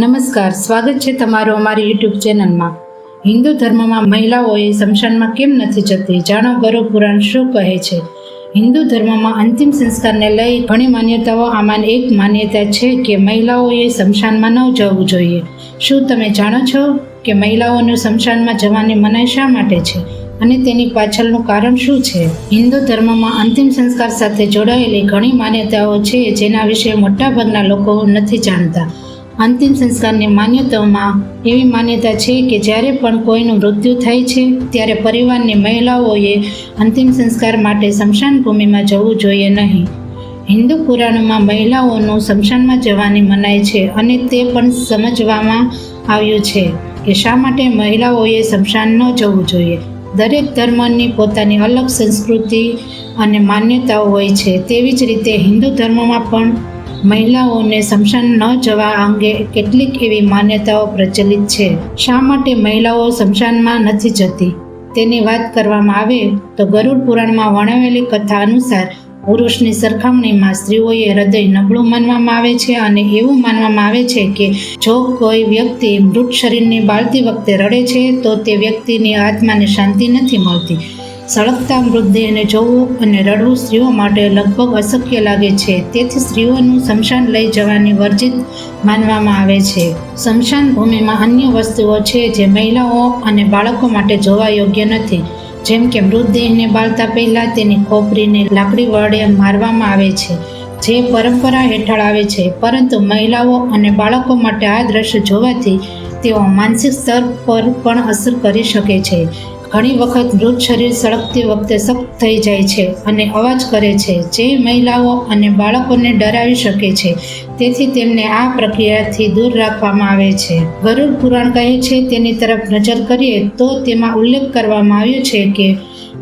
નમસ્કાર, સ્વાગત છે તમારું અમારી યુટ્યુબ ચેનલમાં. હિન્દુ ધર્મમાં મહિલાઓએ શમશાનમાં કેમ નથી જતી? જાણો ગરો પુરાણ શું કહે છે? હિન્દુ ધર્મમાં અંતિમ સંસ્કારને લઈ ઘણી માન્યતાઓ આમાં એક માન્યતા છે કે મહિલાઓએ શમશાનમાં ન જવું જોઈએ. શું તમે જાણો છો કે મહિલાઓનું શમશાનમાં જવાની મનાઈ શા માટે છે? અને તેની પાછળનું કારણ શું છે? હિન્દુ ધર્મમાં અંતિમ સંસ્કાર સાથે જોડાયેલી ઘણી માન્યતાઓ છે જેના વિશે મોટાભાગના લોકો નથી જાણતા. અંતિમ સંસ્કારની માન્યતાઓમાં એવી માન્યતા છે કે જ્યારે પણ કોઈનું મૃત્યુ થાય છે, ત્યારે પરિવારની મહિલાઓએ અંતિમ સંસ્કાર માટે સ્મશાન ભૂમિમાં જવું જોઈએ નહીં. હિન્દુ પુરાણોમાં મહિલાઓનું સ્મશાનમાં જવાની મનાય છે અને તે પણ સમજવામાં આવ્યું છે કે શા માટે મહિલાઓએ સ્મશાન ન જવું જોઈએ. દરેક ધર્મની પોતાની અલગ સંસ્કૃતિ અને માન્યતાઓ હોય છે, તેવી જ રીતે હિન્દુ ધર્મમાં પણ મહિલાઓને સ્મશાન ન જવા અંગે કેટલીક એવી માન્યતાઓ પ્રચલિત છે. શા માટે મહિલાઓ સ્મશાનમાં નથી જતી? તેની વાત કરવામાં આવે તો ગરુડ પુરાણમાં વર્ણવેલી કથા અનુસાર પુરુષની સરખામણીમાં સ્ત્રીઓએ હૃદય નબળું માનવામાં આવે છે અને એવું માનવામાં આવે છે કે જો કોઈ વ્યક્તિ મૃત શરીરને બાળતી વખતે રડે છે તો તે વ્યક્તિની આત્માને શાંતિ નથી મળતી. સળગતા મૃતદેહને જોવું અને રડવું સ્ત્રીઓ માટે લગભગ અશક્ય લાગે છે. તેથી સ્ત્રીઓનું સ્મશાન લઈ જવાની વર્જિત માનવામાં આવે છે. સ્મશાન ભૂમિમાં અન્ય વસ્તુઓ છે જે મહિલાઓ અને બાળકો માટે જોવા યોગ્ય નથી. જેમ કે મૃતદેહને બાળતા પહેલાં તેની ખોપરીને લાકડી વડે મારવામાં આવે છે, જે પરંપરા હેઠળ આવે છે. પરંતુ મહિલાઓ અને બાળકો માટે આ દ્રશ્ય જોવાથી તેઓ માનસિક સ્તર પર પણ અસર કરી શકે છે. ઘણી વખત મૃત શરીર સળગતી વખતે સખ્ત થઈ જાય છે અને અવાજ કરે છે, જે મહિલાઓ અને બાળકોને ડરાવી શકે છે. તેથી તેમને આ પ્રક્રિયાથી દૂર રાખવામાં આવે છે. ગરુડ પુરાણ કહે છે, તેની તરફ નજર કરીએ તો તેમાં ઉલ્લેખ કરવામાં આવ્યો છે કે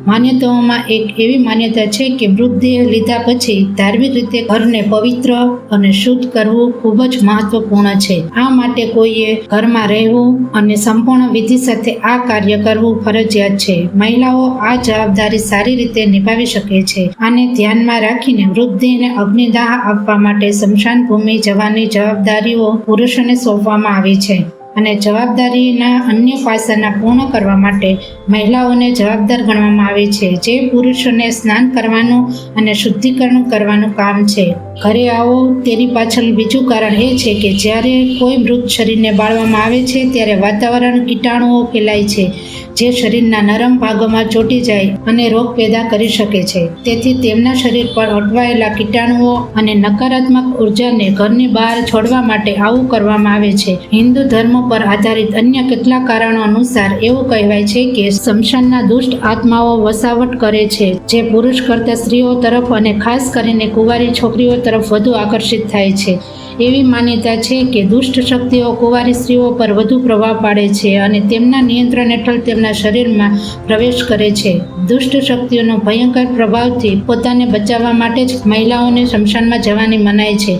માન્યતાઓમાં એક એવી માન્યતા છે કે મૃતદેહ લીધા પછી ધાર્મિક રીતે ઘરને પવિત્ર અને શુદ્ધ કરવું ખૂબ જ મહત્વપૂર્ણ છે. આ માટે કોઈએ ઘરમાં રહેવું અને સંપૂર્ણ વિધિ સાથે આ કાર્ય કરવું ફરજિયાત છે. મહિલાઓ આ જવાબદારી સારી રીતે નિભાવી શકે છે. આને ધ્યાનમાં રાખીને મૃતદેહને અગ્નિદાહ આપવા માટે સ્મશાન ભૂમિ જવાની જવાબદારીઓ પુરુષોને સોંપવામાં આવી છે. અને જવાબદારીના અન્ય પાસાના પૂર્ણ કરવા માટે મહિલાઓને જવાબદાર ગણવામાં આવે છે. જે પુરુષોને સ્નાન કરવાનું અને શુદ્ધિકરણ કરવાનું કામ છે. ઘરે આવો, તેની પાછળ બીજું કારણ એ છે કે જ્યારે કોઈ મૃત શરીરને બાળવામાં આવે છે, ત્યારે વાતાવરણ કીટાણુઓ ફેલાય છે, જે શરીરના નરમ ભાગોમાં ચોંટી જાય અને રોગ પેદા કરી શકે છે. તેથી તેમના શરીર પર અટવાયેલા કીટાણુઓ અને નકારાત્મક ઉર્જાને ઘરની બહાર છોડવા માટે આવું કરવામાં આવે છે. હિન્દુ ધર્મ પર આધારિત અન્ય કેટલાક કારણો અનુસાર એવું કહેવાય છે કે સમશાનના દુષ્ટ આત્માઓ વસાવટ કરે છે, જે પુરુષ કરતા સ્ત્રીઓ તરફ અને ખાસ કરીને કુંવારી છોકરીઓ તરફ વધુ આકર્ષિત થાય છે. એવી માન્યતા છે કે દુષ્ટ શક્તિઓ કુંવારી સ્ત્રીઓ પર વધુ પ્રભાવ પાડે છે અને તેમના નિયંત્રણ હેઠળ તેમના શરીરમાં પ્રવેશ કરે છે. દુષ્ટ શક્તિઓનો ભયંકર પ્રભાવથી પોતાને બચાવવા માટે જ મહિલાઓને શમશાનમાં જવાની મનાય છે.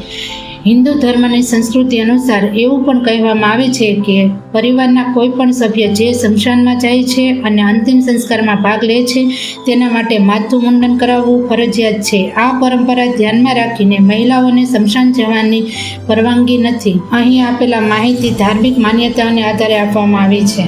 હિન્દુ ધર્મની સંસ્કૃતિ અનુસાર એવું પણ કહેવામાં આવે છે કે પરિવારના કોઈ પણ સભ્ય જે સ્મશાનમાં જાય છે અને અંતિમ સંસ્કારમાં ભાગ લે છે, તેના માટે માથું મુંડન કરાવવું ફરજિયાત છે. આ પરંપરા ધ્યાનમાં રાખીને મહિલાઓને સ્મશાન જવાની પરવાનગી નથી. અહીં આપેલા માહિતી ધાર્મિક માન્યતાઓને આધારે આપવામાં આવી છે.